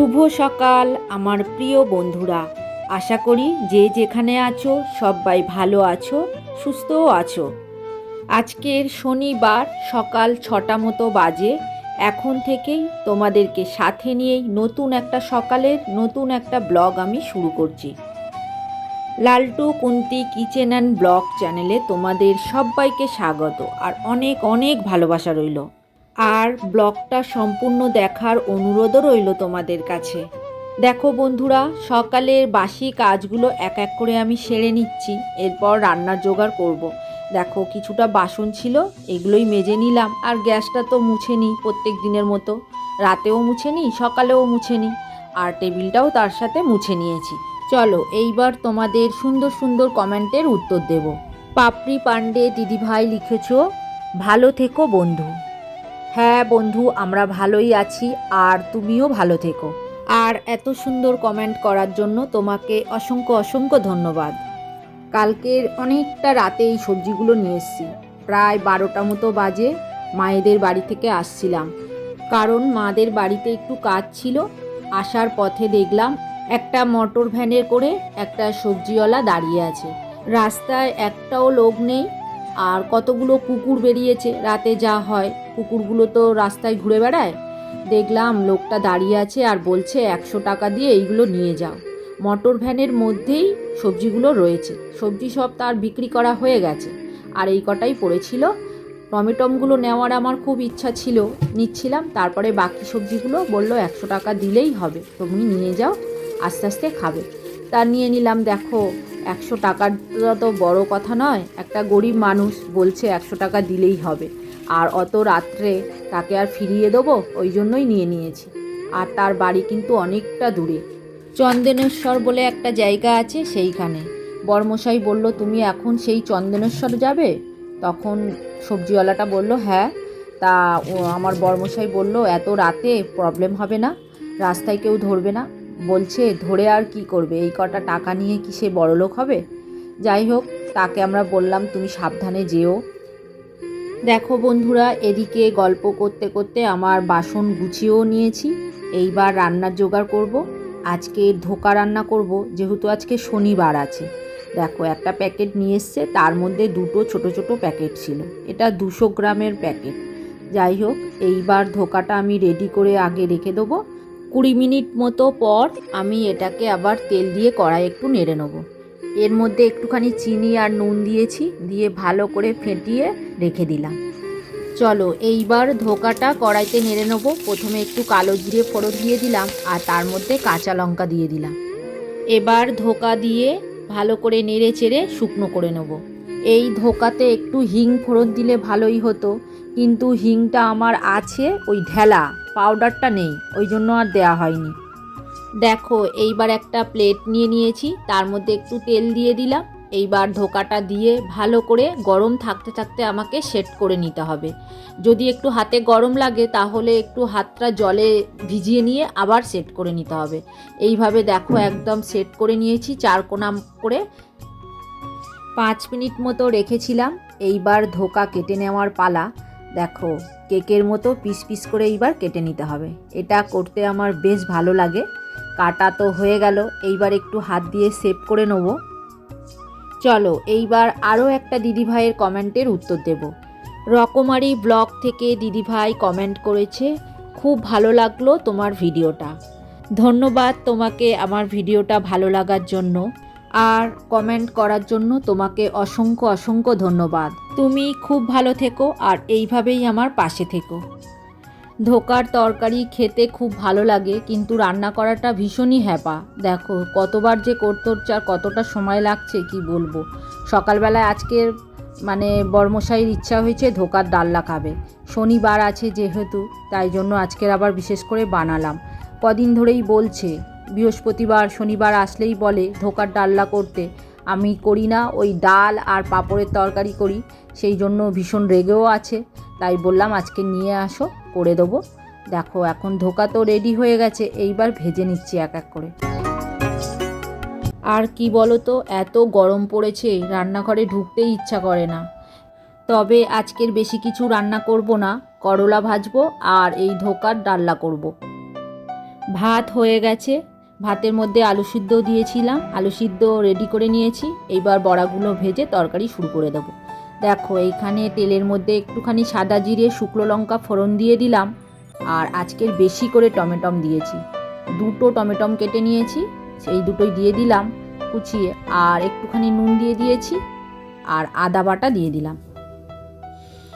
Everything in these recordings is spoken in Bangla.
শুভ সকাল, আমার প্রিয় বন্ধুরা। আশা করি যে যেখানে আছো, সবাই ভালো আছো, সুস্থও আছো। আজকের শনিবার, সকাল ছটা মতো বাজে। এখন থেকেই তোমাদেরকে সাথে নিয়েই নতুন একটা সকালের নতুন একটা ব্লগ আমি শুরু করছি। Laltu Kunti kitchen and blog চ্যানেলে তোমাদের সবাইকে স্বাগত। আর অনেক অনেক ভালোবাসা রইল। আর ব্লগটা সম্পূর্ণ দেখার অনুরোধও রইল তোমাদের কাছে। দেখো বন্ধুরা, সকালের বাসি কাজগুলো এক এক করে আমি সেরে নিচ্ছি, এরপর রান্নার জোগাড় করব। দেখো, কিছুটা বাসন ছিল, এগুলোই মেজে নিলাম, আর গ্যাসটা তো মুছে নিই প্রত্যেক দিনের মতো। রাতেও মুছে নিই, সকালেও মুছে নিই, আর টেবিলটাও তার সাথে মুছে নিয়েছি। চলো, এইবার তোমাদের সুন্দর সুন্দর কমেন্টের উত্তর দেব। পাপড়ি পাণ্ডে দিদিভাই লিখেছ, ভালো থেকো বন্ধু। হ্যাঁ বন্ধু, আমরা ভালোই আছি আর তুমিও ভালো থেকো। আর এত সুন্দর কমেন্ট করার জন্য তোমাকে অসংখ্য অসংখ্য ধন্যবাদ। কালকের অনেকটা রাতে এই সবজিগুলো নিয়ে এসেছি। প্রায় বারোটা মতো বাজে মায়েদের বাড়ি থেকে আসছিলাম। কারণ মাদের বাড়িতে একটু কাজ ছিল, আসার পথে দেখলাম একটা মোটর ভ্যানে করে একটা সবজিওয়ালা দাঁড়িয়ে আছে। রাস্তায় একটাও লোক নেই, আর কতগুলো কুকুর বেরিয়েছে, রাতে যা হয়। কুকুরগুলো তো রাস্তায় ঘুরে বেড়ায়। দেখলাম লোকটা দাঁড়িয়ে আছে আর বলছে, একশো টাকা দিয়ে এইগুলো নিয়ে যাও। মোটর ভ্যানের মধ্যেই সবজিগুলো রয়েছে। সবজি সব তার বিক্রি করা হয়ে গেছে। আর এই কটাই পড়েছিল। টমেটমগুলো নেওয়ার আমার খুব ইচ্ছা ছিল। নিচ্ছিলাম। তারপরে বাকি সবজিগুলো বলল, একশো টাকা দিলেই হবে। তুমি নিয়ে যাও, আস্তে আস্তে খাবে। তা নিয়ে নিলাম, দেখো, একশো টাকার তো বড় কথা নয়। একটা গরিব মানুষ বলছে, একশো টাকা দিলেই হবে। আর অত রাত্রে তাকে আর ফিরিয়ে দেবো, ওই জন্যই নিয়ে নিয়েছি। আর তার বাড়ি কিন্তু অনেকটা দূরে। চন্দনেশ্বর বলে একটা জায়গা আছে সেইখানে। বর্মশাই বলল, তুমি এখন সেই চন্দনেশ্বর যাবে? তখন সবজিওয়ালাটা বলল হ্যাঁ। তা আমার বর্মশাই বলল, এত রাতে প্রবলেম হবে না, রাস্তায় কেউ ধরবে না। বলছে, ধরে আর কি করবে? এই কটা টাকা নিয়ে কি সে বড়লোক হবে? যাই হোক, তাকে আমরা বললাম, তুমি সাবধানে যেও। দেখো বন্ধুরা, এদিকে গল্প করতে করতে আমার বাসন গুছিয়েও নিয়েছি। এইবার রান্নার জোগাড় করব। আজকে ধোকা রান্না করব, যেহেতু আজকে শনিবার আছে। দেখো, একটা প্যাকেট নিয়ে এসছে, তার মধ্যে দুটো ছোট ছোট প্যাকেট ছিল। এটা দুশো গ্রামের প্যাকেট। যাই হোক, এইবার ধোকাটা আমি রেডি করে আগে রেখে দেবো। কুড়ি মিনিট মতো পর আমি এটাকে আবার তেল দিয়ে কড়াই একটু নেড়ে নেব। এর মধ্যে একটুখানি চিনি আর নুন দিয়েছি, দিয়ে ভালো করে ফেটিয়ে রেখে দিলাম। চলো, এইবার ধোকাটা কড়াইতে নেড়ে নেব। প্রথমে একটু কালো জিরে ফোড়ন দিয়ে দিলাম, আর তার মধ্যে কাঁচা লঙ্কা দিয়ে দিলাম। এবার ধোকা দিয়ে ভালো করে নেড়ে চেড়ে শুকনো করে নেব। এই ধোকাতে একটু হিং ফোড়ন দিলে ভালোই হতো, কিন্তু হিংটা আমার আছে, ওই ঢেলা, পাউডারটা নেই, ওই জন্য আর দেয়া হয়নি। দেখো, এইবার একটা প্লেট নিয়ে নিয়েছি, তার মধ্যে একটু তেল দিয়ে দিলাম। এইবার ধোকাটা দিয়ে ভালো করে গরম থাকতে থাকতে আমাকে সেট করে নিতে হবে। যদি একটু হাতে গরম লাগে, তাহলে একটু হাতটা জলে ভিজিয়ে নিয়ে আবার সেট করে নিতে হবে। এইভাবে দেখো, একদম সেট করে নিয়েছি চার কোনা করে পাঁচ মিনিট মতো রেখেছিলাম। এইবার ধোকা কেটে নেওয়ার পালা। দেখো, কেকের মতো পিস পিস করে এইবার কেটে নিতে হবে। এটা করতে আমার বেশ ভালো লাগে। কাটা তো হয়ে গেল, এইবার একটু হাত দিয়ে সেভ করে নেব। চলো, এইবার আরও একটা দিদিভাইয়ের কমেন্টের উত্তর দেব। রকমারি ব্লগ থেকে দিদিভাই কমেন্ট করেছে, খুব ভালো লাগল তোমার ভিডিওটা। ধন্যবাদ তোমাকে আমার ভিডিওটা ভালো লাগার জন্য। আর কমেন্ট করার জন্য তোমাকে অসংখ্য অসংখ্য ধন্যবাদ। তুমি খুব ভালো থেকো আর এইভাবেই আমার পাশে থেকো। ধোকার তরকারি খেতে খুব ভালো লাগে, কিন্তু রান্না করাটা ভীষণই হ্যাপা। দেখো, কতবার যে করতে হচ্ছে আর কতটা সময় লাগছে, কি বলব? সকালবেলায় আজকের মানে বর্মশাইয়ের ইচ্ছা হয়েছে ধোকার ডাল্লা খাবে। শনিবার আছে যেহেতু, তাই জন্য আজকের আবার বিশেষ করে বানালাম। কদিন ধরেই বলছে, বৃহস্পতিবার, শনিবার আসলেই বলে ধোকার ডাল্লা করতে। আমি করি না, ওই ডাল আর পাঁপড়ের তরকারি করি, সেই জন্য ভীষণ রেগেও আছে। তাই বললাম আজকে নিয়ে আসো। করে দেবো। দেখো, এখন ধোকা তো রেডি হয়ে গেছে, এইবার ভেজে নিচ্ছি এক এক করে। আর কি বলো তো এত গরম পড়েছে, রান্নাঘরে ঢুকতেই ইচ্ছা করে না। তবে আজকের বেশি কিছু রান্না করব না, করলা ভাজবো আর এই ধোকার ডাল্লা করব। ভাত হয়ে গেছে, ভাতের মধ্যে আলু সিদ্ধ দিয়েছিলাম, আলু সিদ্ধ রেডি করে নিয়েছি, এইবার বড়াগুলো ভেজে তরকারি শুরু করে দেবো। দেখো, এইখানে তেলের মধ্যে একটুখানি সাদা জিরে, শুকনো লঙ্কা ফোড়ন দিয়ে দিলাম আর আজকের বেশি করে টমেটম দিয়েছি। দুটো টমেটম কেটে নিয়েছি, সেই দুটোই দিয়ে দিলাম কুচিয়ে আর একটুখানি নুন দিয়ে দিয়েছি আর আদা বাটা দিয়ে দিলাম।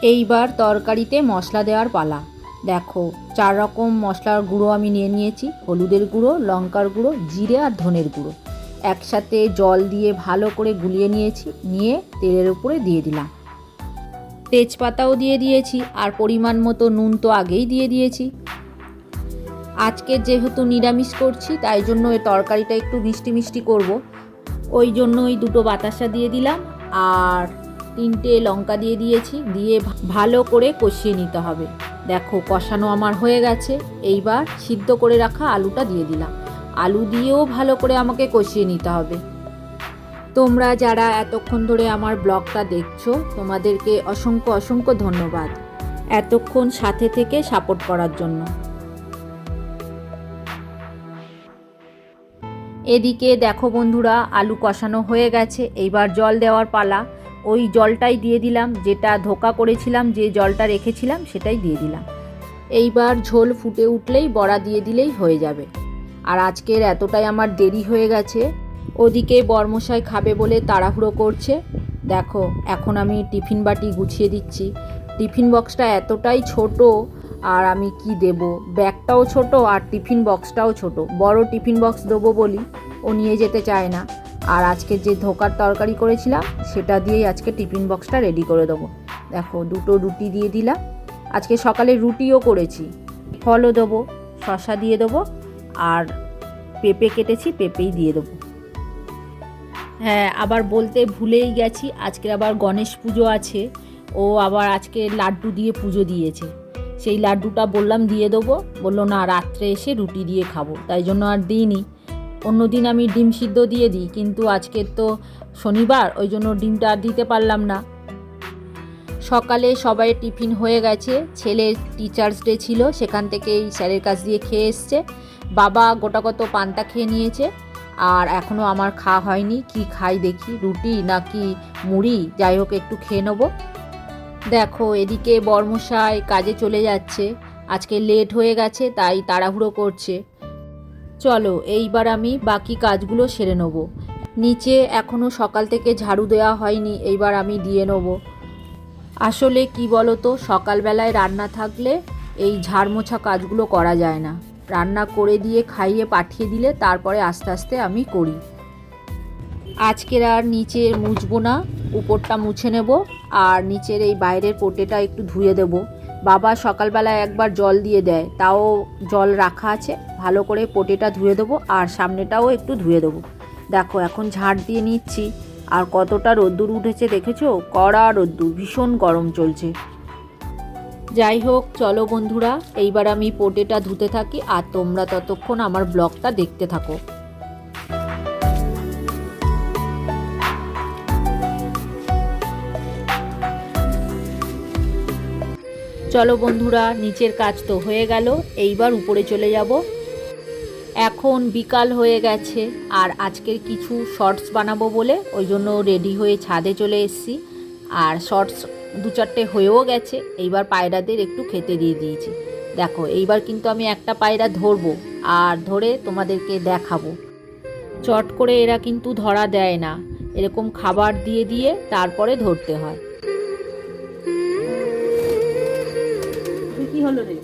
এইবার তরকারিতে মশলা দেওয়ার পালা। দেখো, চার রকম মশলার গুঁড়ো আমি নিয়ে নিয়েছি, হলুদের গুঁড়ো, লঙ্কার গুঁড়ো, জিরে আর ধনের গুঁড়ো। একসাথে জল দিয়ে ভালো করে গুলিয়ে নিয়েছি, নিয়ে তেলের উপরে দিয়ে দিলাম। তেজপাতাও দিয়ে দিয়েছি, আর পরিমাণ মতো নুন তো আগেই দিয়ে দিয়েছি। আজকে যেহেতু নিরামিষ করছি, তাই জন্য এই তরকারিটা একটু মিষ্টি মিষ্টি করব। ওই জন্য ওই দুটো বাতাসা দিয়ে দিলাম, আর তিনটে লঙ্কা দিয়ে দিয়েছি, দিয়ে ভালো করে কষিয়ে নিতে হবে। দেখো, কষানো আমার হয়ে গেছে। এইবার সিদ্ধ করে রাখা আলুটা দিয়ে দিলাম। আলু দিয়েও ভালো করে আমাকে কষিয়ে নিতে হবে। তোমরা যারা এতক্ষণ ধরে আমার ব্লগটা দেখছ, তোমাদেরকে অসংখ্য অসংখ্য ধন্যবাদ। এতক্ষণ সাথে থেকে সাপোর্ট করার জন্য। এদিকে দেখো বন্ধুরা, আলু কষানো হয়ে গেছে। এইবার জল দেওয়ার পালা। ওই জলটাই দিয়ে দিলাম, যেটা ধোকা করেছিলাম, যে জলটা রেখেছিলাম, সেটাই দিয়ে দিলাম। এইবার ঝোল ফুটে উঠলেই বড়া দিয়ে দিলেই হয়ে যাবে। আর আজকের এতটাই আমার দেরি হয়ে গেছে। ওদিকে বর্মশাই খাবে বলে তাড়াহুড়ো করছে। দেখো, এখন আমি টিফিন বাটি গুছিয়ে দিচ্ছি। টিফিন বক্সটা এতটাই ছোট, আর আমি কি দেব? ব্যাগটাও ছোট আর টিফিন বক্সটাও ছোট। বড় টিফিন বক্স দেবো বলি, ও নিয়ে যেতে চায় না। আর আজকে যে ধোকার তরকারি করেছিলাম, সেটা দিয়েই আজকে টিফিন বক্সটা রেডি করে দেবো। দেখো, দুটো রুটি দিয়ে দিলাম। আজকে সকালে রুটিও করেছি। ফলও দেবো শশা দিয়ে দেবো আর পেঁপে কেটেছি, পেঁপেই দিয়ে দেবো। হ্যাঁ আবার বলতে ভুলেই গেছি, আজকে আবার গণেশ পুজো আছে, ও আবার আজকে লাড্ডু দিয়ে পুজো দিয়েছে। সেই লাড্ডুটা বললাম দিয়ে দেবো, বলল না, রাত্রে এসে রুটি দিয়ে খাব, তাই জন্য আর দিইনি। অন্যদিন আমি ডিম সিদ্ধ দিয়ে দিই, কিন্তু আজকে তো শনিবার, ওই জন্য ডিমটা আর দিতে পারলাম না। সকালে সবাই টিফিন হয়ে গেছে। ছেলের টিচার্স ডে ছিল, সেখান থেকেই স্যারের কাছ দিয়ে খেয়ে এসছে। বাবা গোটা গোটাগত পান্তা খেয়ে নিয়েছে। আর এখনও আমার খাওয়া হয়নি, কি খাই দেখি, রুটি নাকি মুড়ি? যাই হোক, একটু খেয়ে নেব। দেখো, এদিকে বর্মশাই কাজে চলে যাচ্ছে। আজকে লেট হয়ে গেছে, তাই তাড়াহুড়ো করছে। চলো, এইবার আমি বাকি কাজগুলো সেরে নেব। নিচে এখনও সকাল থেকে ঝাড়ু দেওয়া হয়নি, এইবার আমি দিয়ে নেব। আসলে কি বলো তো সকালবেলায় রান্না থাকলে এই ঝাড় মোছা কাজগুলো করা যায় না। রান্না করে দিয়ে খাইয়ে পাঠিয়ে দিলে তারপরে আস্তে আস্তে আমি করি। আজকের আর নিচে মুছবো না, উপরটা মুছে নেব আর নিচের এই বাইরের পোটেটা একটু ধুয়ে দেব। বাবা সকালবেলায় একবার জল দিয়ে দেয়, তাও জল রাখা আছে। ভালো করে পোটেটা ধুয়ে দেবো আর সামনেটাও একটু ধুয়ে দেবো। দেখো, এখন ঝাড় দিয়ে নিচ্ছি। আর কতটা রোদ্দুর উঠেছে দেখেছ? কড়া রোদ্দুর, ভীষণ গরম চলছে। যাই হোক, চলো বন্ধুরা, এইবার আমি পোটেটা ধুতে থাকি, আর তোমরা ততক্ষণ আমার ব্লগটা দেখতে থাকো। চলো বন্ধুরা, নিচের কাজ তো হয়ে গেল, এইবার উপরে চলে যাব। এখন বিকাল হয়ে গেছে আর আজকের কিছু শর্টস বানাবো বলে ওই জন্য রেডি হয়ে ছাদে চলে এসেছি। আর শর্টস দু চারটে হয়েও গেছে এইবার পায়রাদের একটু খেতে দিয়ে দিয়েছি। দেখো এইবার কিন্তু আমি একটা পায়রা ধরবো আর ধরে তোমাদেরকে দেখাবো। চট করে এরা কিন্তু ধরা দেয় না এরকম খাবার দিয়ে দিয়ে তারপরে ধরতে হয়। কি হলো রে?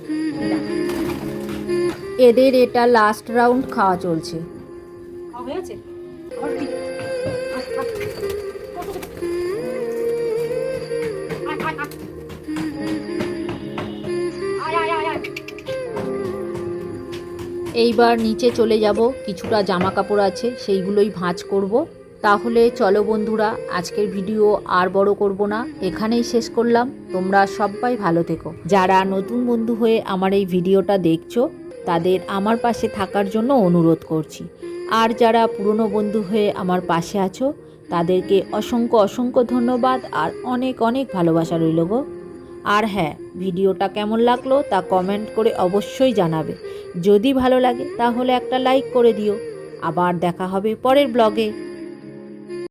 এদের এটা লাস্ট রাউন্ড খাওয়া চলছে। হয়েছে। এইবার নিচে চলে যাব কিছুটা জামা কাপড় আছে সেইগুলোই ভাঁজ করব। তাহলে চলো বন্ধুরা আজকের ভিডিও আর বড় করব না এখানেই শেষ করলাম। তোমরা সবাই ভালো থেকো। যারা নতুন বন্ধু হয়ে আমার এই ভিডিওটা দেখছ তাদের আমার পাশে থাকার জন্য অনুরোধ করছি। আর যারা পুরনো বন্ধু হয়ে আমার পাশে আছো, তাদেরকে অসংখ্য অসংখ্য ধন্যবাদ আর অনেক অনেক ভালোবাসা রইল গো। আর হ্যাঁ ভিডিওটা কেমন লাগল তা কমেন্ট করে অবশ্যই জানাবে। যদি ভালো লাগে তাহলে একটা লাইক করে দিও। আবার দেখা হবে পরের ব্লগে